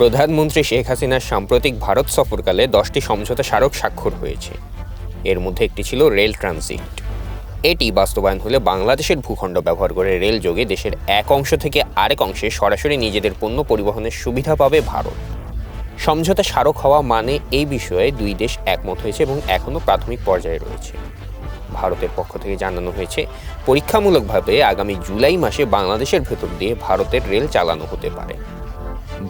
প্রধানমন্ত্রী শেখ হাসিনার সাম্প্রতিক ভারত সফরকালে দশটি সমঝোতা স্মারক স্বাক্ষর হয়েছে। এর মধ্যে একটি ছিল রেল ট্রানজিট। এটি বাস্তবায়ন হলে বাংলাদেশের ভূখণ্ড ব্যবহার করে রেল যোগে দেশের এক অংশ থেকে আরেক অংশে সরাসরি নিজেদের পণ্য পরিবহনের সুবিধা পাবে ভারত। সমঝোতা স্মারক হওয়া মানে এই বিষয়ে দুই দেশ একমত হয়েছে এবং এখনও প্রাথমিক পর্যায়ে রয়েছে। ভারতের পক্ষ থেকে জানানো হয়েছে, পরীক্ষামূলকভাবে আগামী জুলাই মাসে বাংলাদেশের ভেতর দিয়ে ভারতের রেল চালানো হতে পারে।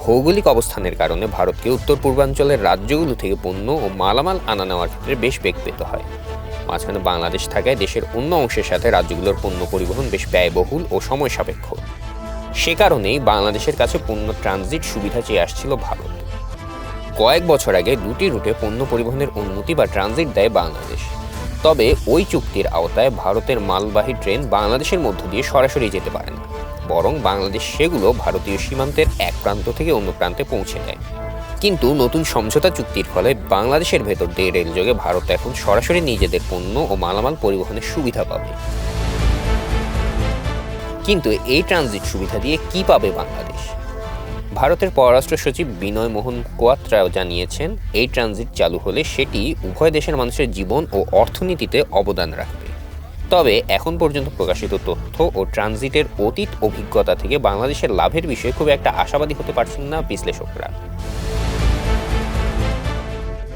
ভৌগোলিক অবস্থানের কারণে ভারতকে উত্তর পূর্বাঞ্চলের রাজ্যগুলো থেকে পণ্য ও মালামাল আনা নেওয়ার ক্ষেত্রে বেশ বেগ পেতে হয়। মাঝখানে বাংলাদেশ থাকায় দেশের অন্য অংশের সাথে রাজ্যগুলোর পণ্য পরিবহন বেশ ব্যয়বহুল ও সময় সাপেক্ষ। সে কারণেই বাংলাদেশের কাছে পণ্য ট্রানজিট সুবিধা চেয়ে আসছিল ভারত। কয়েক বছর আগে দুটি রুটে পণ্য পরিবহনের অনুমতি বা ট্রানজিট দেয় বাংলাদেশ। তবে ওই চুক্তির আওতায় ভারতের মালবাহী ট্রেন বাংলাদেশের মধ্য দিয়ে সরাসরি যেতে পারে না। বরং বাংলাদেশ সেগুলো ভারতীয় সীমান্তের এক প্রান্ত থেকে অন্য প্রান্তে পৌঁছে দেয়। কিন্তু নতুন সমঝোতা চুক্তির ফলে বাংলাদেশের ভেতর দিয়ে রেলযোগে ভারত এখন সরাসরি নিজেদের পণ্য ও মালামাল পরিবহনের সুবিধা পাবে। কিন্তু এই ট্রানজিট সুবিধা দিয়ে কি পাবে বাংলাদেশ? ভারতের পররাষ্ট্র সচিব বিনয় মোহন কোয়াত্রাও জানিয়েছেন, এই ট্রানজিট চালু হলে সেটি উভয় দেশের মানুষের জীবন ও অর্থনীতিতে অবদান রাখবে। তবে এখন পর্যন্ত প্রকাশিত তথ্য ও ট্রানজিটের অতীত অভিজ্ঞতা থেকে বাংলাদেশের লাভের বিষয়ে খুব একটা আশাবাদী হতে পারছেন না বিশ্লেষকরা।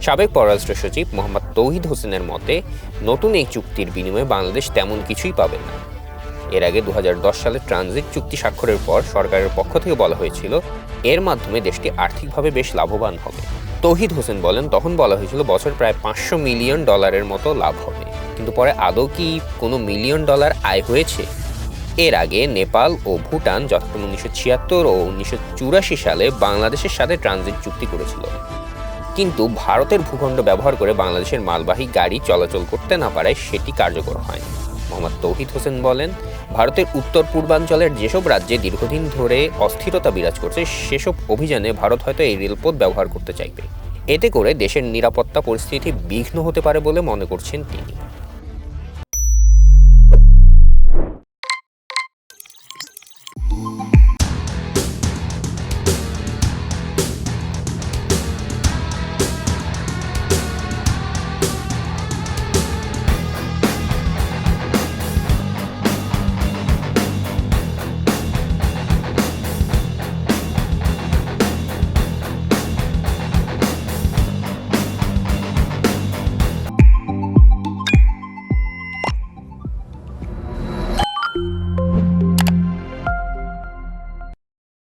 সাবেক পররাষ্ট্র সচিব মোহাম্মদ তৌহিদ হোসেনের মতে, নতুন এই চুক্তির বিনিময়ে বাংলাদেশ তেমন কিছুই পাবে না। এর আগে দু হাজার দশ সালে ট্রানজিট চুক্তি স্বাক্ষরের পর সরকারের পক্ষ থেকে বলা হয়েছিল, এর মাধ্যমে দেশটি আর্থিকভাবে বেশ লাভবান হবে। তৌহিদ হোসেন বলেন, তখন বলা হয়েছিল বছর প্রায় পাঁচশো মিলিয়ন ডলারের মতো লাভ হবে। কিন্তু পরে আদৌ কি কোনো মিলিয়ন ডলার আয় হয়েছে? এর আগে নেপাল ও ভুটান যথাক্রমে উনিশশো ছিয়াত্তর ও উনিশশো চুরাশি সালে বাংলাদেশের সাথে ট্রানজিট চুক্তি করেছিল। কিন্তু ভারতের ভূখণ্ড ব্যবহার করে বাংলাদেশের মালবাহী গাড়ি চলাচল করতে না পারায় সেটি কার্যকর হয়নি। মোহাম্মদ তৌহিদ হোসেন বলেন, ভারতের উত্তর পূর্বাঞ্চলের যেসব রাজ্যে দীর্ঘদিন ধরে অস্থিরতা বিরাজ করছে, সেসব অভিযানে ভারত হয়তো এই রেলপথ ব্যবহার করতে চাইবে। এতে করে দেশের নিরাপত্তা পরিস্থিতি বিঘ্ন হতে পারে বলে মনে করছেন তিনি।